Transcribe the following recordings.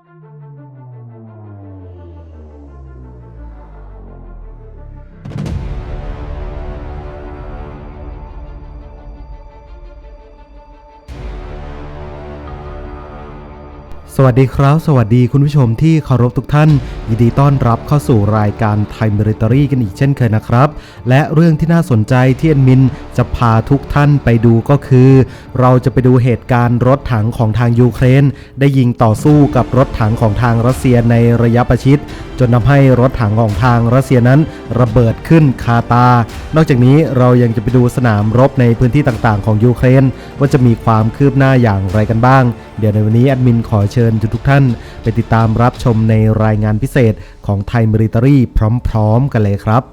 ส วัสดีครับ สวัสดีคุณผู้ชมที่เคารพทุกท่าน ยินดีต้อนรับเข้าสู่รายการ Time Military กันอีกเช่นเคยนะครับ และเรื่องที่น่าสนใจที่แอดมินจะพาทุกท่านไปดูก็คือ เราจะไปดูเหตุการณ์รถถังของทางยูเครน ได้ยิงต่อสู้กับรถถังของทางรัสเซียในระยะประชิด จนทำให้รถถังของทางรัสเซียนั้นระเบิดขึ้นคาตา นอกจากนี้เรายังจะไปดูสนามรบในพื้นที่ต่างๆ ของยูเครน ว่าจะมีความคืบหน้าอย่างไรกันบ้าง เดี๋ยวในวันนี้แอดมินขอเชิญทุกท่าน ไปติดตามรับชมในรายงานพิเศษของไทยมิลิ t รีพร้อม ๆ กันเลยครับ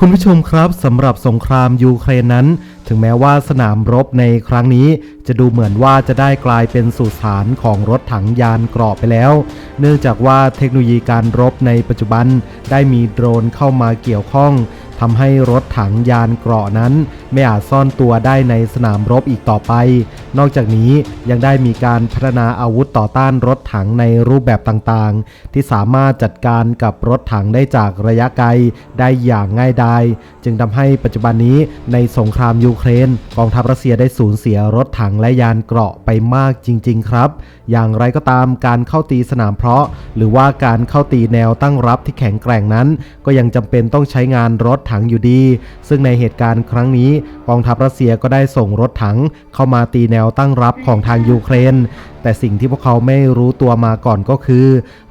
คุณผู้ชมครับสำหรับสงครามยูเครนนั้น ถึงแม้ว่าสนามรบในครั้งนี้ จะดูเหมือนว่าจะได้กลายเป็นสุสานของรถถังยานเกราะไปแล้ว เนื่องจากว่าเทคโนโลยีการรบในปัจจุบันได้มีโดรนเข้ามาเกี่ยวข้องทำให้รถถังยานเกราะนั้น ไม่อาจซ่อนตัวได้ในสนามรบอีกต่อไป นอกจากนี้ยังได้มีการพัฒนาอาวุธต่อต้านรถถังในรูปแบบต่างๆ ที่สามารถจัดการกับรถถังได้จากระยะไกลได้อย่างง่ายดายจึงทำให้ปัจจุบันนี้ในสงครามยูเครน กองทัพรัสเซียได้สูญเสียรถถังและยานเกราะไปมากจริง ๆ ครับ อย่างไรก็ตามการเข้าตีสนามเพาะ หรือว่าการเข้าตีแนวตั้งรับที่แข็งแกร่งนั้น ก็ยังจำเป็นต้องใช้งานรถถังอยู่ดี ซึ่งในเหตุการณ์ครั้งนี้กองทัพรัสเซียก็ได้ส่งรถถังเข้ามาตีแนวตั้งรับของทางยูเครน แต่สิ่งที่พวกเขาไม่รู้ตัวมาก่อนก็คือ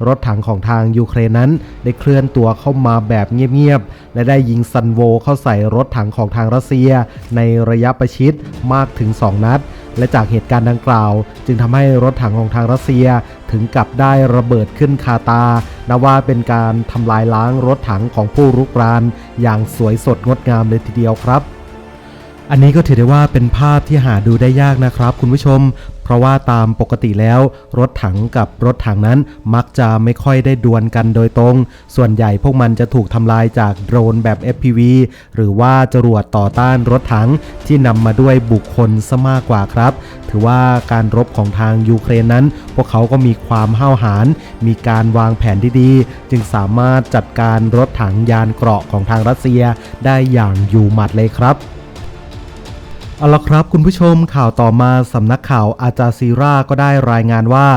รถถังของทางยูเครนนั้น ได้เคลื่อนตัวเข้ามาแบบเงียบๆ และได้ยิงซันโวเข้าใส่รถถังของทางรัสเซีย ในระยะประชิดมากถึง 2 นัด และจากเหตุการณ์ดังกล่าว จึงทำให้รถถังของทางรัสเซียถึงกับได้ระเบิดขึ้นคาตา นับว่าเป็นการทำลายล้างรถถังของผู้รุกราน อย่างสวยสดงดงามเลยทีเดียวครับ อันนี้ก็ถือได้ว่าเป็นภาพที่หาดูได้ยากนะครับ คุณผู้ชม เพราะว่าตามปกติแล้ว รถถังกับรถถังนั้นมักจะไม่ค่อยได้ดวลกันโดยตรง ส่วนใหญ่พวกมันจะถูกทำลายจากโดรนแบบ FPV หรือว่าจรวดต่อต้านรถถังที่นำมาด้วยบุคคลซะมากกว่าครับ ถือว่าการรบของทางยูเครนนั้น พวกเขาก็มีความห้าวหาญมีการวางแผนที่ดี จึงสามารถจัดการรถถังยานเกราะของทางรัสเซียได้อย่างอยู่หมัดเลยครับ เอาละครับคุณผู้ชมข่าวต่อมาสำนักข่าวอาจาซีราก็ได้รายงานว่า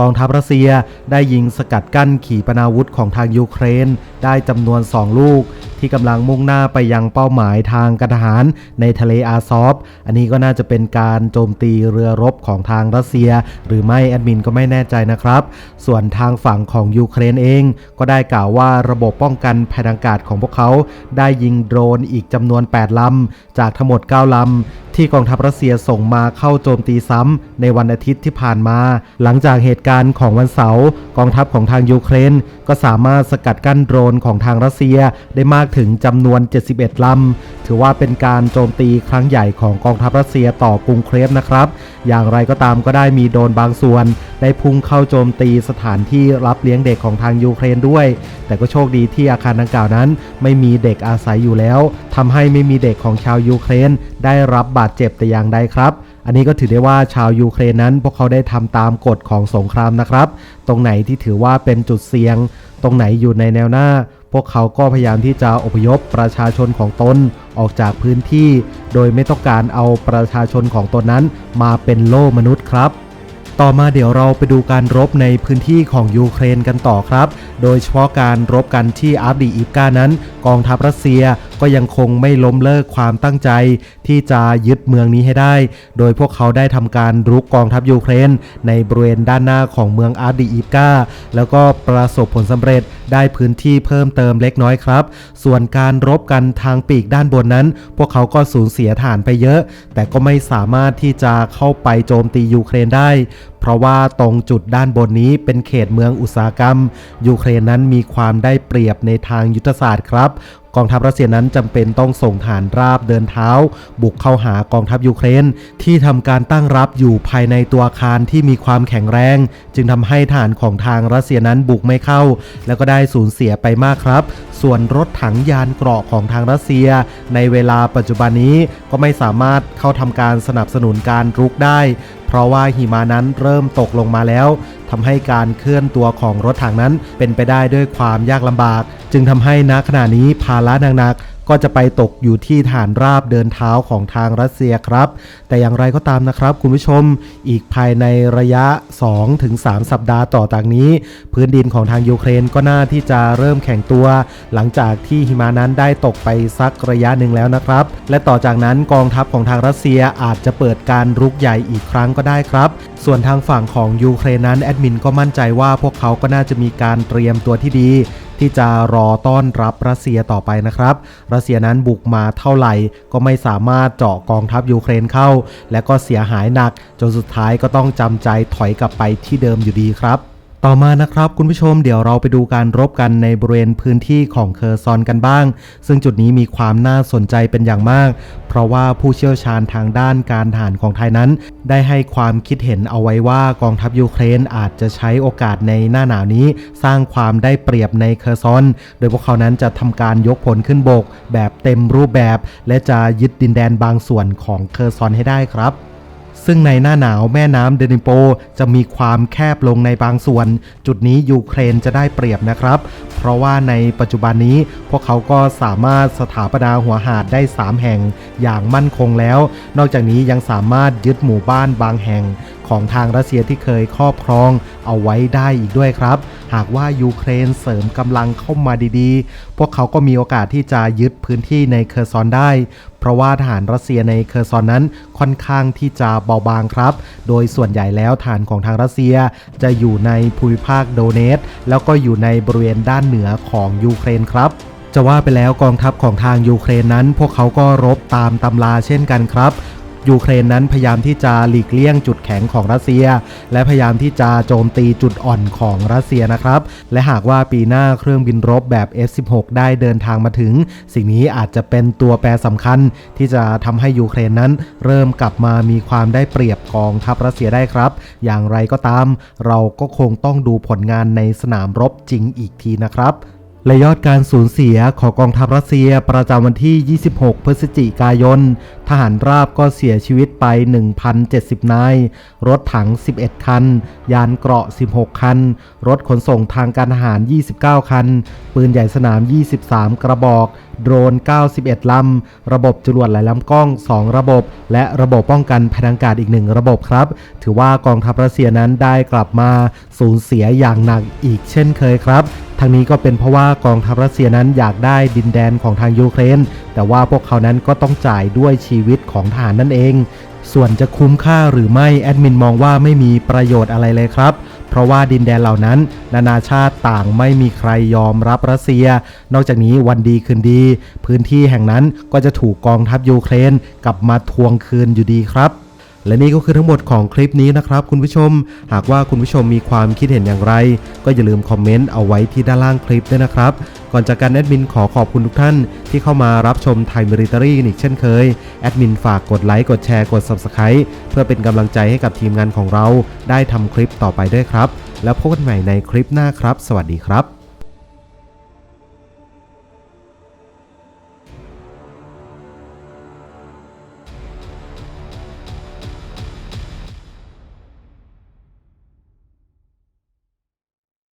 กองทัพรัสเซียได้ยิงสกัดกั้นขีปนาวุธของทางยูเครน ได้จำนวน 2 ลูก ที่กำลังมุ่งหน้าไปยังเป้าหมายทางการทหารในทะเลอาซอฟ อันนี้ก็น่าจะเป็นการโจมตีเรือรบของทางรัสเซีย หรือไม่แอดมินก็ไม่แน่ใจนะครับ ส่วนทางฝั่งของยูเครนเอง ก็ได้กล่าวว่าระบบป้องกันภัยทางอากาศของพวกเขา ได้ยิงโดรนอีกจำนวน 8ลำจากทั้งหมด 9ลำที่กองทัพรัสเซียส่งมาเข้าโจมตีซ้ำในวันอาทิตย์ที่ผ่านมา หลังจากเหตุการณ์ของวันเสาร์กองทัพของทางยูเครน ก็สามารถสกัดกั้นโดรนของทางรัสเซียได้มากถึงจำนวน 71ลำถือว่าเป็นการโจมตีครั้งใหญ่ของกองทัพรัสเซียต่อกรุงเครฟนะครับ อย่างไรก็ตามก็ได้มีโดรนบางส่วน ได้พุ่งเข้าโจมตีสถานที่รับเลี้ยงเด็กของทางยูเครนด้วย แต่ก็โชคดีที่อาคารดังกล่าวนั้น ไม่มีเด็กอาศัยอยู่แล้วทำให้ไม่มีเด็กของชาวยูเครน ได้รับบาดเจ็บแต่อย่างใดครับอันนี้ก็ถือได้ว่าชาวยูเครนนั้น พวกเขาได้ทำตามกฎของสงครามนะครับ ตรงไหนที่ถือว่าเป็นจุดเสี่ยง ตรงไหนอยู่ในแนวหน้า พวกเขาก็พยายามที่จะอพยพประชาชนของตนออกจากพื้นที่ โดยไม่ต้องการเอาประชาชนของตนนั้นมาเป็นโล่มนุษย์ครับ ต่อมาเดี๋ยวเราไปดูการรบในพื้นที่ของยูเครนกันต่อครับ โดยเฉพาะการรบกันที่อาร์ดีอิฟกานั้น กองทัพรัสเซีย ก็ยังคงไม่ล้มเลิกความตั้งใจที่จะยึดเมืองนี้ให้ได้ โดยพวกเขาได้ทำการรุกกองทัพยูเครน ในบริเวณด้านหน้าของเมืองอาร์ดีอิฟกาแล้วก็ประสบผลสำเร็จได้พื้นที่เพิ่มเติมเล็กน้อยครับ ส่วนการรบกันทางปีกด้านบนนั้น พวกเขาก็สูญเสียฐานไปเยอะ แต่ก็ไม่สามารถที่จะเข้าไปโจมตียูเครนได้ เพราะว่าตรงจุดด้านบนนี้เป็นเขตเมืองอุตสาหกรรม ยูเครนนั้นมีความได้เปรียบในทางยุทธศาสตร์ครับ กองทัพรัสเซียนั้นจำเป็นต้องส่งฐานราบเดินเท้า บุกเข้าหากองทัพยูเครน ที่ทำการตั้งรับอยู่ภายในตัวอาคารที่มีความแข็งแรง จึงทำให้ฐานของทางรัสเซียนั้นบุกไม่เข้า แล้วก็ได้สูญเสียไปมากครับ ส่วนรถถังยานเกราะของทางรัสเซีย ในเวลาปัจจุบันนี้ก็ไม่สามารถเข้าทำการสนับสนุนการรุกได้ เพราะว่าหิมะนั้นเริ่มตกลงมาแล้วทำให้การเคลื่อนตัวของรถถังนั้นเป็นไปได้ด้วยความยากลำบาก จึงทำให้ณขณะนี้ภาระหนัก ก็จะไปตกอยู่ที่ฐานราบเดินเท้าของทางรัสเซียครับ แต่อย่างไรก็ตามนะครับ คุณผู้ชมอีกภายในระยะ 2-3 สัปดาห์ต่อจากนี้ พื้นดินของทางยูเครนก็น่าที่จะเริ่มแข็งตัว หลังจากที่หิมะนั้นได้ตกไปสักระยะหนึ่งแล้วนะครับ และต่อจากนั้นกองทัพของทางรัสเซียอาจจะเปิดการรุกใหญ่อีกครั้งก็ได้ครับ ส่วนทางฝั่งของยูเครนนั้นแอดมินก็มั่นใจว่าพวกเขาก็น่าจะมีการเตรียมตัวที่ดี ที่จะรอต้อนรับรัสเซียต่อไปนะครับ รัสเซียนั้นบุกมาเท่าไหร่ก็ไม่สามารถเจาะกองทัพยูเครนเข้า และก็เสียหายหนักจนสุดท้ายก็ต้องจำใจถอยกลับไปที่เดิมอยู่ดีครับ ต่อมานะครับคุณผู้ชมเดี๋ยวเราไปดูการรบกันในบริเวณพื้นที่ของเคอร์ซอนกันบ้าง ซึ่งจุดนี้มีความน่าสนใจเป็นอย่างมาก เพราะว่าผู้เชี่ยวชาญทางด้านการทหารของไทยนั้น ได้ให้ความคิดเห็นเอาไว้ว่ากองทัพยูเครนอาจจะใช้โอกาสในหน้าหนาวนี้ สร้างความได้เปรียบในเคอร์ซอน โดยพวกเขานั้นจะทำการยกผลขึ้นบก แบบเต็มรูปแบบ และจะยึดดินแดนบางส่วนของเคอร์ซอนให้ได้ครับ ซึ่งในหน้าหนาวแม่น้ำเดนิโปจะมีความแคบลงในบางส่วน จุดนี้ยูเครนจะได้เปรียบนะครับ เพราะว่าในปัจจุบันนี้พวกเขาก็สามารถสถาปนาหัวหาดได้ 3 แห่งอย่างมั่นคงแล้ว นอกจากนี้ยังสามารถยึดหมู่บ้านบางแห่ง ของทางรัสเซียที่เคยครอบครองเอาไว้ได้อีกด้วยครับ หากว่ายูเครนเสริมกำลังเข้ามาดีๆ พวกเขาก็มีโอกาสที่จะยึดพื้นที่ในเคอร์ซอนได้ เพราะว่าทหารรัสเซียในเคอร์ซอนนั้นค่อนข้างที่จะเบาบางครับ โดยส่วนใหญ่แล้วฐานของทางรัสเซียจะอยู่ในภูมิภาคโดเนตแล้วก็อยู่ในบริเวณด้านเหนือของยูเครนครับจะว่าไปแล้วกองทัพของทางยูเครนนั้น พวกเขาก็รบตามตำราเช่นกันครับ ยูเครนนั้นพยายามที่จะหลีกเลี่ยงจุดแข็งของรัสเซีย และพยายามที่จะโจมตีจุดอ่อนของรัสเซียนะครับ และหากว่าปีหน้าเครื่องบินรบแบบ F16 ได้เดินทางมาถึง สิ่งนี้อาจจะเป็นตัวแปรสำคัญ ที่จะทำให้ยูเครนนั้น เริ่มกลับมามีความได้เปรียบกองทัพรัสเซียได้ครับ อย่างไรก็ตาม เราก็คงต้องดูผลงานในสนามรบจริงอีกทีนะครับ และยอดการสูญเสียของกองทัพรัสเซียประจำวันที่ 26 พฤศจิกายน ทหารราบก็เสียชีวิตไป 1,070 นาย รถถัง 11 คัน ยานเกราะ 16 คัน รถขนส่งทางการทหาร 29 คัน ปืนใหญ่สนาม 23 กระบอก โดรน 91 ลำ ระบบจรวดหลายลำกล้อง 2 ระบบ และระบบป้องกันภัยทางอากาศอีกหนึ่งระบบครับ ถือว่ากองทัพรัสเซียนั้นได้กลับมาสูญเสียอย่างหนักอีกเช่นเคยครับ ทางนี้ก็เป็นเพราะว่ากองทัพรัสเซียนั้นอยากได้ดินแดนของทางยูเครน แต่ว่าพวกเขานั้นก็ต้องจ่ายด้วยชีวิตของทหารนั่นเอง ส่วนจะคุ้มค่าหรือไม่แอดมินมองว่าไม่มีประโยชน์อะไรเลยครับเพราะว่าดินแดนเหล่านั้น นานาชาติต่างไม่มีใครยอมรับรัสเซีย นอกจากนี้วันดีคืนดี พื้นที่แห่งนั้นก็จะถูกกองทัพยูเครนกลับมาทวงคืนอยู่ดีครับ และนี่ก็คือทั้งหมดของคลิปนี้นะครับคุณผู้ชม หากว่าคุณผู้ชมมีความคิดเห็นอย่างไร ก็อย่าลืมคอมเมนต์เอาไว้ที่ด้านล่างคลิปด้วยนะครับ ก่อนจากการแอดมินขอขอบคุณทุกท่าน ที่เข้ามารับชมไทยมิริตรีกันอีกเช่นเคย แอดมินฝากกดไลค์กดแชร์กด Subscribe เพื่อเป็นกำลังใจให้กับทีมงานของเรา ได้ทำคลิปต่อไปด้วยครับ แล้วพบกันใหม่ในคลิปหน้าครับ สวัสดีครับ